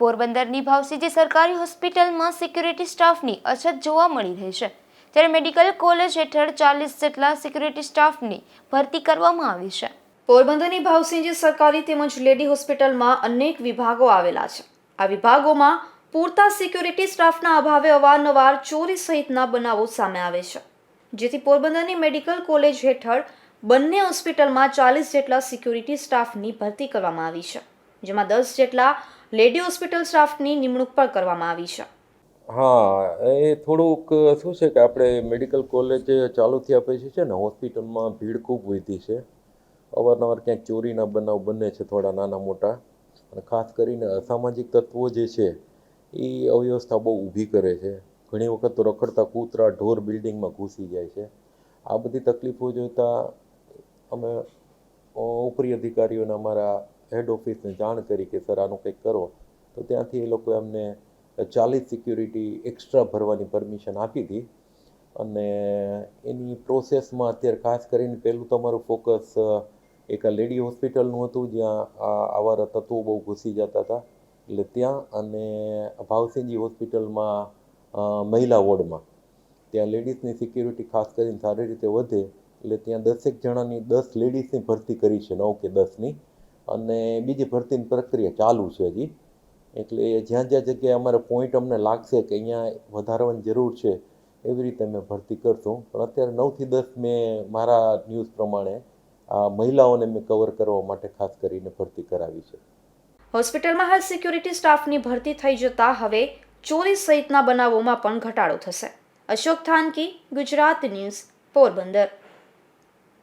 પોરબંદરની ભાવસીજી સરકારી હોસ્પિટલમાં સિક્યુરિટી સ્ટાફની અછત જોવા મળી રહી છે ત્યારે મેડિકલ કોલેજ હેઠળ ચાલીસ જેટલા સિક્યુરિટી સ્ટાફની ભરતી કરવામાં આવી છે. પોરબંદરની ભાવસિંહજી સરકારી તેમજ લેડી હોસ્પિટલમાં અનેક વિભાગો આવેલા છે. આ વિભાગોમાં પૂરતા સિક્યુરિટી સ્ટાફના અભાવે અવારનવાર ચોરી સહિતના બનાવો સામે આવે છે. જેથી પોરબંદરની મેડિકલ કોલેજ હેઠળ બંને હોસ્પિટલમાં ચાલીસ જેટલા સિક્યુરિટી સ્ટાફની ભરતી કરવામાં આવી છે. જેમાં દસ જેટલા લેડી હોસ્પિટલ સ્ટાફની નિમણૂક પણ કરવામાં આવી છે. હા, એ થોડુંક શું છે કે આપણે મેડિકલ કોલેજ ચાલુ થયા પછી છે ને, હોસ્પિટલમાં ભીડ ખૂબ વધી છે. અવારનવાર ક્યાંક ચોરીના બનાવ બને છે થોડા નાના મોટા. અને ખાસ કરીને અસામાજિક તત્વો જે છે, એ અવ્યવસ્થા બહુ ઊભી કરે છે. ઘણી વખત તો રખડતા કૂતરા ઢોર બિલ્ડિંગમાં ઘૂસી જાય છે. આ બધી તકલીફો જોતાં અમે ઉપરી અધિકારીઓને અમારા હેડ ઓફિસને જાણ કરી કે, સર, આનું કંઈક કરો. તો ત્યાંથી એ લોકોએ અમને ચાલીસ સિક્યુરિટી એક્સ્ટ્રા ભરવાની પરમિશન આપી હતી અને એની પ્રોસેસમાં અત્યારે ખાસ કરીને પહેલું તમારું ફોકસ એક આ લેડી હોસ્પિટલનું હતું, જ્યાં આ આવારા તત્વો બહુ ઘૂસી જતા હતા. એટલે ત્યાં અને ભાવસિંહજી હોસ્પિટલમાં મહિલા વોર્ડમાં. ત્યાં લેડીઝની સિક્યુરિટી ખાસ કરીને સારી રીતે વધે. એટલે ત્યાં દસેક જણાની દસ લેડીઝની ભરતી કરી છે, નવ કે દસની. અને બીજી ભરતીની પ્રક્રિયા ચાલુ છે હજી. એટલે જ્યાં જ્યાં જગ્યાએ અમારે પોઈન્ટ અમને લાગશે કે અહીંયા વધારવાની જરૂર છે, એવી રીતે અમે ભરતી કરશું. પણ અત્યારે નવથી દસ મેં મારા ન્યૂઝ પ્રમાણે આ મહિલાઓને મેં કવર કરવા માટે ખાસ કરીને ભરતી કરાવી છે. હોસ્પિટલમાં હાલ સિક્યુરિટી સ્ટાફની ભરતી થઈ જતા હવે ચોરી સહિતના બનાવોમાં પણ ઘટાડો થશે. અશોક થાનકી, ગુજરાત ન્યૂઝ, પોરબંદર.